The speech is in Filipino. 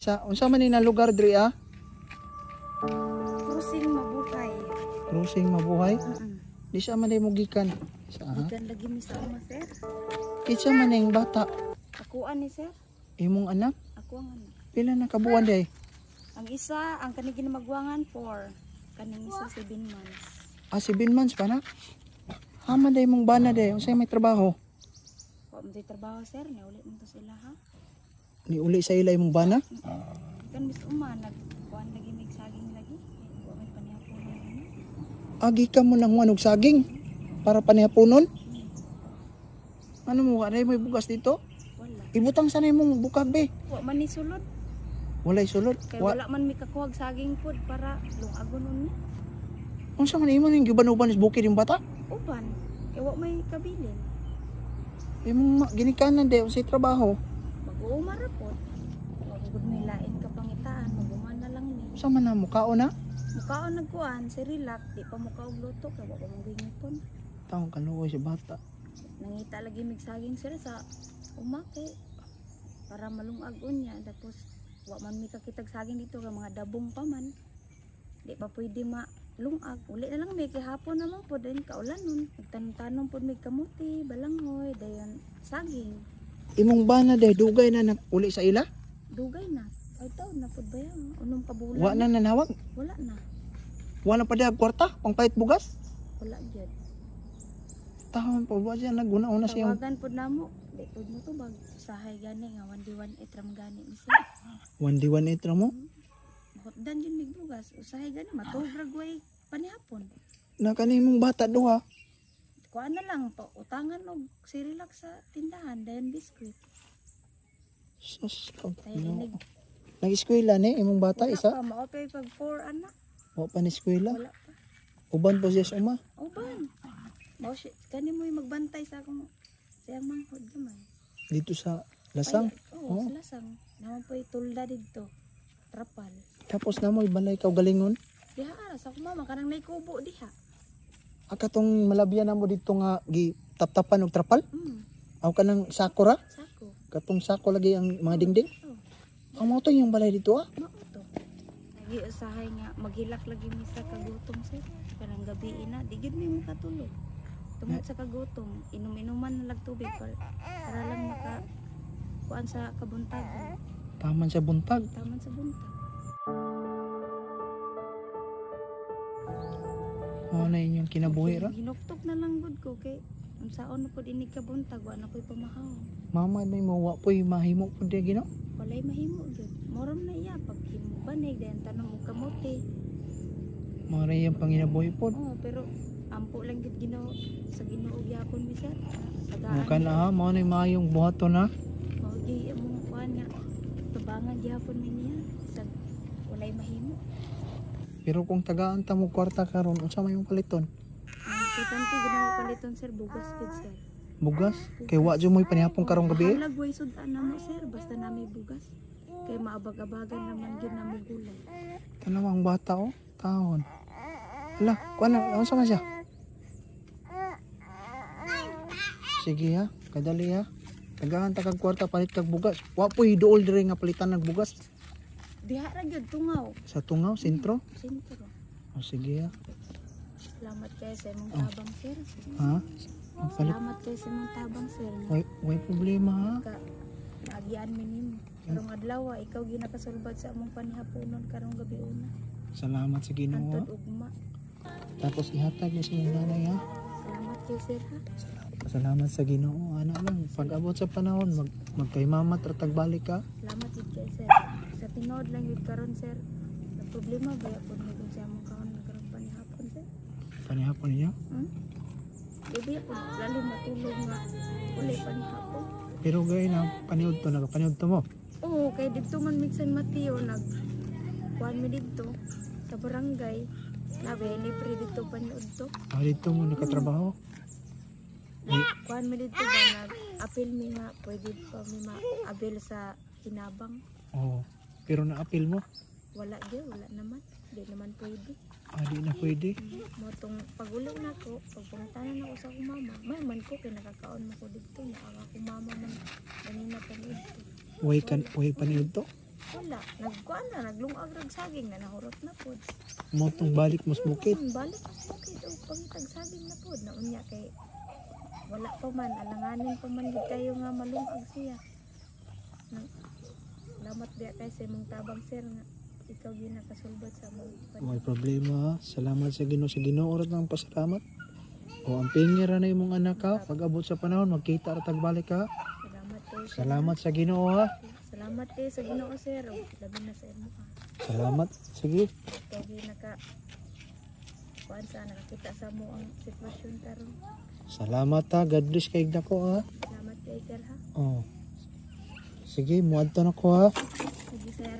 Sa unsa man ni na lugar diri ah? Cruising mabuhay. Crossing mabuhay. Mm-mm. Di siya man mo gikan. Sa ah? Ikan lagi mi sa ama, sir. Kitsa man ning bata. Akuan ni sir. Imong anak. Ako ang anak. Pila na kabuan day? Ang isa, ang kaning ginamagwangan for kaning isa 7 months. Ah, 7 months pa na. Haman day mong bana day. Unsay may trabaho? Wa mo tay trabaho sir, ni ulit mo to sila ha. Ni uli sa ilay mong bana? Kan mis uma nag kuan lagi mig saging lagi. Wa may ano. Agi ka mo nang wanog saging para panihaponon. Ano mo, ano mo bugas dito? Wala. Ibutang sanay mong bukag be. Wa man ni sulod. Walay sulod. Kay Wa, wala man mi kakuhag saging pod para lungagon nun ni. unsa man imo ning giban-uban is bukid yung bata? Uban. Kay wa may kabilin. Imong ginikanan day unsay trabaho. Pod. Wa gud may lain ka pangitaan, maguman na lang ni. Unsa man na mukao na? Mukaon nagkuan, si relax, di pa mukaog luto kay wa pa mong gingipon. Taong kaluoy si bata. Nangita lagi mig saging sir sa umake para malungag unya tapos wa man mi kakitag saging dito ka mga dabong pa man. Di pa pwede malungag. Uli na lang may kihapon naman po din kaulan nun. Nagtanong-tanong po may kamuti, balanghoy, dayon saging. Imong bana day dugay na nag uli sa ila? Dugay na. Ay taon na po ba yan? Unong kabulan? Wa na nanawag. Wala na. Wa na pa day kwarta pangpait bugas. Wala gyud. Taon pa ba siya naguna-una siya Tawagan po namo. Di po mo to bag sahay gani nga 1D1 itram gani ni siya. one day one itra mo. Hotdan yun mig bugas. Usahay gani matugrag way panihapon. Na kanimong bata duha. Kuha na lang pa utangan og Sirilac sa tindahan dayon biskwit. Sus, oh, no. Nag-eskwela ni imong bata Wala isa. pa maopay pag 4 anak. Wa pa ni eskwela. Wala pa. Uban pa siya sa uma. Uban. Mao si kani mo magbantay sa akong siyang manghod gamay. Dito sa lasang. Ay, Oo, Oh. sa lasang. Naman po tulda dito. Trapal. Tapos na mo ibalay ka og galingon. Diha ara sa akong mama kanang naikubo diha. Akatong malabyan na mo dito nga gi taptapan og trapal. Mm, Aw kanang sakura. sako. Katong sako lagi ang mga dingding. Oh. Ang mo to yung balay dito ah. To. Lagi usahay nga maghilak lagi mi sa kagutom sir. Karang gabi ina, di gyud mi makatulog. Tungod sa kagutom, inom-inuman na tubig para, para lang maka kuan sa kabuntagon. Taman sa buntag. Taman sa buntag. Mao na inyong kinabuhi ra. Ginuktok na lang gud ko kay unsaon na pud ini kabuntag wa na koy pamahaw. Mama may mo wa po'y mahimo pud di gino. Walay mahimo gyud. Moron na iya pag himo banig dayon tanong og kamote. Mao ra iyang panginabuhi pod. Oh, pero ampo lang gid Ginoo sa Ginoo gyapon mi sir. Mo Tagaan ka na ha, mao na maayong buhaton na. Maugi among kuan nga tubangan gyapon mi niya sa walay mahimo. Pero kung tagaan ta mo kwarta karon, unsa may yung paliton? Importante ginawa paliton sir bugas gid sir. Bugas. Kay wa jud mo'y panihapon karong gabi. Halag way sudan na mo sir basta na may bugas. Kay maabag-abagan naman gyud na mo gulay. Tanaw ang bata oh, taon. Hala, kuan na, unsa man siya? Sige ha, kadali ha. Tagaan ta kag kwarta palit kag bugas. Wa po'y duol dire nga palitan ng bugas Diha ra gyud tungaw. sa tungaw sentro. Sintro. O sige ha. Salamat kay sa imong Oh. tabang sir. Ha? Palit. Salamat kay sa imong tabang sir. Way, way problema ha. Ka maagian mi nimo. Karong adlaw ikaw ginakasulbad sa among panihaponon karong gabi una. Salamat sa Ginoo. ha. Antod ugma. Tapos ihatag niya sa iyong nanay ha. Salamat kay sir ha. Salamat sa Ginoo. Ana lang, pag abot sa panahon, mag magkay mama tratag balik ka. Salamat kay sir. Sa tinod lang gid karon sir. Sa problema ba po ni kung sa among kaon nagkaroon panihapon sir. Panihapon niya. Hmm? Gabi ako lalo matulog nga uli panihapon. Pero gay na paniud to nagapaniud to mo. Oo, kay dito man Mixan Mateo nag kuan mi dito sa barangay. Nabe libre dito paniud to. Ah, dito mo nakatrabaho. Kuan mi dito ba nag apil mi nga pwede pa mi ma-abil sa hinabang. Oo. Pero na-appeal mo. Wala gyud, wala naman. Di naman pwede. Ah, di na pwede. Motong paguli na ko, pagpangtanan ako sa akong mama, may man ko kay nakakaon mo ko dito na ang akong mama man kanina pa dito. Way kan way paniud to. wala nagkuan na naglungag rag saging na nahurot na pod Mo tong balik mas bukid. Hmm, balik bukid o pangitag saging na pod na unya kay wala pa man alanganin pa man gid kayo nga malungag siya nang lamat biya kay sa imong tabang sir nga ikaw gyud nakasulbad sa mo May problema. Salamat sa Ginoo sa Ginoo oras ng pasalamat. O ang pingera na imong anak ha. Pag abot sa panahon magkita ra tagbalik ha. salamat kay Salamat sa Ginoo ha. salamat kay sa Ginoo sir o labi na sa imo ha Salamat. Sige. gyud naka kuan sa nakakita sa mo ang sitwasyon karon Salamat ha. God bless kay ko ha. salamat kay sir ha Oh. Sige, muadto na ko ha. sige sir